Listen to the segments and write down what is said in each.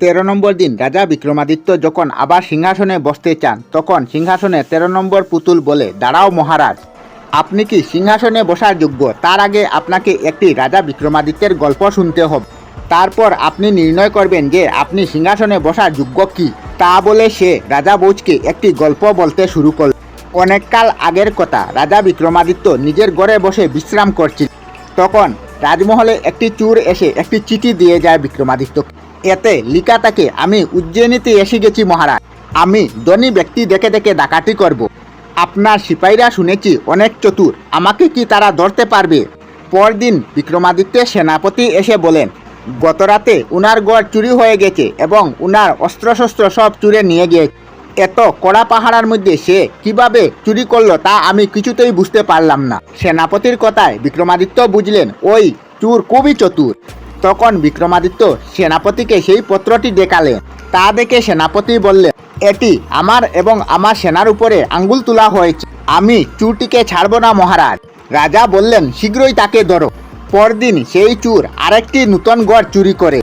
তেরো নম্বর দিন রাজা বিক্রমাদিত্য যখন আবার সিংহাসনে বসতে চান, তখন সিংহাসনে তেরো নম্বর পুতুল বলে, দাঁড়াও মহারাজ, আপনি কি সিংহাসনে বসার যোগ্য? তার আগে আপনাকে একটি রাজা বিক্রমাদিত্যের গল্প শুনতে হবে। তারপর আপনি নির্ণয় করবেন যে আপনি সিংহাসনে বসার যোগ্য কি। তা বলে সে রাজা বৌজকে একটি গল্প বলতে শুরু করল। অনেককাল আগের কথা, রাজা বিক্রমাদিত্য নিজের ঘরে বসে বিশ্রাম করছিল। তখন রাজমহলে একটি চুর এসে একটি চিঠি দিয়ে যায় বিক্রমাদিত্য। এতে লিখা থাকে, আমি উজ্জয়িনীতে এসে গেছি মহারাজ। আমি ধনী ব্যক্তি দেখে দেখে ডাকাতি করব। আপনার সিপাহীরা শুনেছি অনেক চতুর। আমাকে কি তারা ধরতে পারবে? পরদিন বিক্রমাদিত্যের সেনাপতি এসে বলেন, গতরাতে উনার গড় চুরি হয়ে গেছে এবং উনার অস্ত্রশস্ত্র সব চুরে নিয়ে গিয়েছে। এত কড়া পাহাড়ার মধ্যে সে কীভাবে চুরি করল তা আমি কিছুতেই বুঝতে পারলাম না। সেনাপতির কথায় বিক্রমাদিত্য বুঝলেন, ওই চুর খুবই চতুর। তখন বিক্রমাদিত্য সেনাপতিকে সেই পত্রটি দেখালেন। তা দেখে সেনাপতি বললেন, এটি আমার এবং আমার সেনার উপরে আঙ্গুল তোলা হয়েছে। আমি চুরটিকে ছাড়ব না, মহারাজ। রাজা বললেন, শীঘ্রই তাকে ধরো। পরদিন সেই চুর আরেকটি নূতন গড় চুরি করে।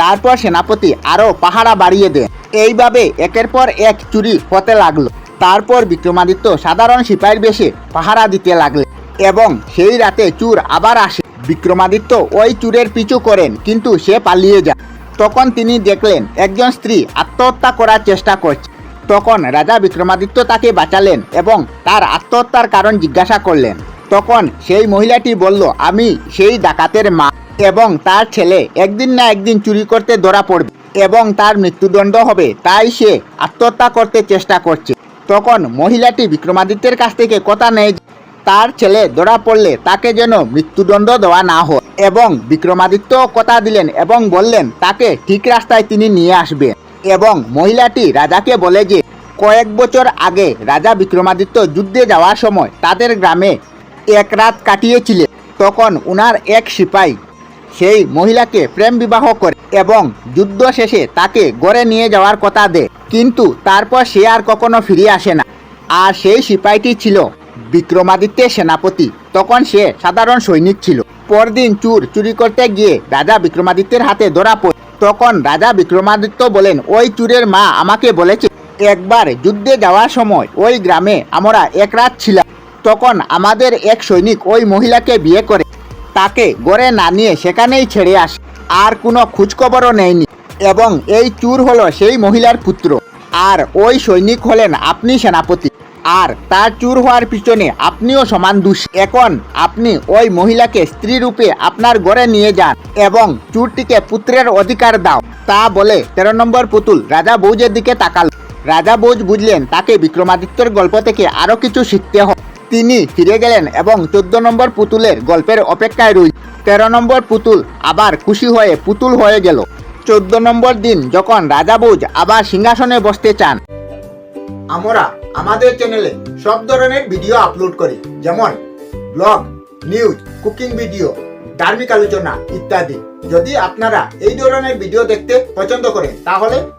তারপর সেনাপতি আরও পাহারা বাড়িয়ে দেন। এইভাবে একের পর এক চুরি হতে লাগল। তারপর বিক্রমাদিত্য সাধারণ সিপাহীর বেশে পাহারা দিতে লাগলেন এবং সেই রাতে চুর আবার আসে। বিক্রমাদিত্য ওই চুরের পিছু করেন, কিন্তু সে পালিয়ে যায়। তখন তিনি দেখলেন একজন স্ত্রী আত্মহত্যা করার চেষ্টা করছে। তখন রাজা বিক্রমাদিত্য তাকে বাঁচালেন এবং তার আত্মহত্যার কারণ জিজ্ঞাসা করলেন। তখন সেই মহিলাটি বলল, আমি সেই ডাকাতের মা। এবং তার ছেলে একদিন না একদিন চুরি করতে ধরা পড়বে এবং তার মৃত্যুদণ্ড হবে, তাই সে আত্মহত্যা করতে চেষ্টা করছে। তখন মহিলাটি বিক্রমাদিত্যের কাছ থেকে কথা নেয় তার ছেলে ধরা পড়লে তাকে যেন মৃত্যুদণ্ড দেওয়া না হয়। এবং বিক্রমাদিত্য কথা দিলেন এবং বললেন, তাকে ঠিক রাস্তায় তিনি নিয়ে আসবেন। এবং মহিলাটি রাজাকে বলে যে, কয়েক বছর আগে রাজা বিক্রমাদিত্য যুদ্ধে যাওয়ার সময় তাদের গ্রামে এক রাত কাটিয়েছিলেন। তখন উনার এক সিপাই সেই মহিলাকে প্রেম বিবাহ করে এবং যুদ্ধ শেষে তাকে গড়ে নিয়ে যাওয়ার কথা দেয় কিন্তু তারপর সে আর কখনো ফিরে আসে না। আর সেই সিপাহীটি ছিল বিক্রমাদিত্যের সেনাপতি। তখন সে সাধারণ সৈনিক ছিল। পরদিন চুর চুরি করতে গিয়ে রাজা বিক্রমাদিত্যের হাতে ধরা পড়ে। তখন রাজা বিক্রমাদিত্য বলেন, ওই চুরের মা আমাকে বলেছে, একবার যুদ্ধে যাওয়ার সময় ওই গ্রামে আমরা এক রাত ছিলাম। তখন আমাদের এক সৈনিক ওই মহিলাকে বিয়ে করে তাকে গড়ে না নিয়ে সেখানেই ছেড়ে আসে। আর কোনো খোঁজখবরও নেয়নি। এবং এই চুর হলো সেই মহিলার পুত্র। আর ওই সৈনিক হলেন আপনি সেনাপতি। আর তার চুর হওয়ার পিছনে আপনিও সমান দোষ। এখন আপনি ওই মহিলাকে স্ত্রী রূপে আপনার ঘরে নিয়ে যান এবং চুরটিকে পুত্রের অধিকার দাও। তা বলে তেরো নম্বর পুতুল রাজা বৌজের দিকে তাকাল। রাজা বৌজ বুঝলেন তাকে বিক্রমাদিত্যর গল্প থেকে আরও কিছু শিখতে হয় তিনি ফিরে গেলেন এবং চোদ্দ নম্বর পুতুলের গল্পের অপেক্ষায় রইল তেরো নম্বর পুতুল আবার খুশি হয়ে পুতুল হয়ে গেল। চোদ্দ নম্বর দিন যখন রাজা বৌজ আবার সিংহাসনে বসতে চান। আমরা আমাদের চ্যানেলে সব ধরনের ভিডিও আপলোড করি, যেমন ব্লগ নিউজ কুকিং ভিডিও ধার্মিক আলোচনা ইত্যাদি। যদি আপনারা এই ধরনের ভিডিও দেখতে পছন্দ করেন, তাহলে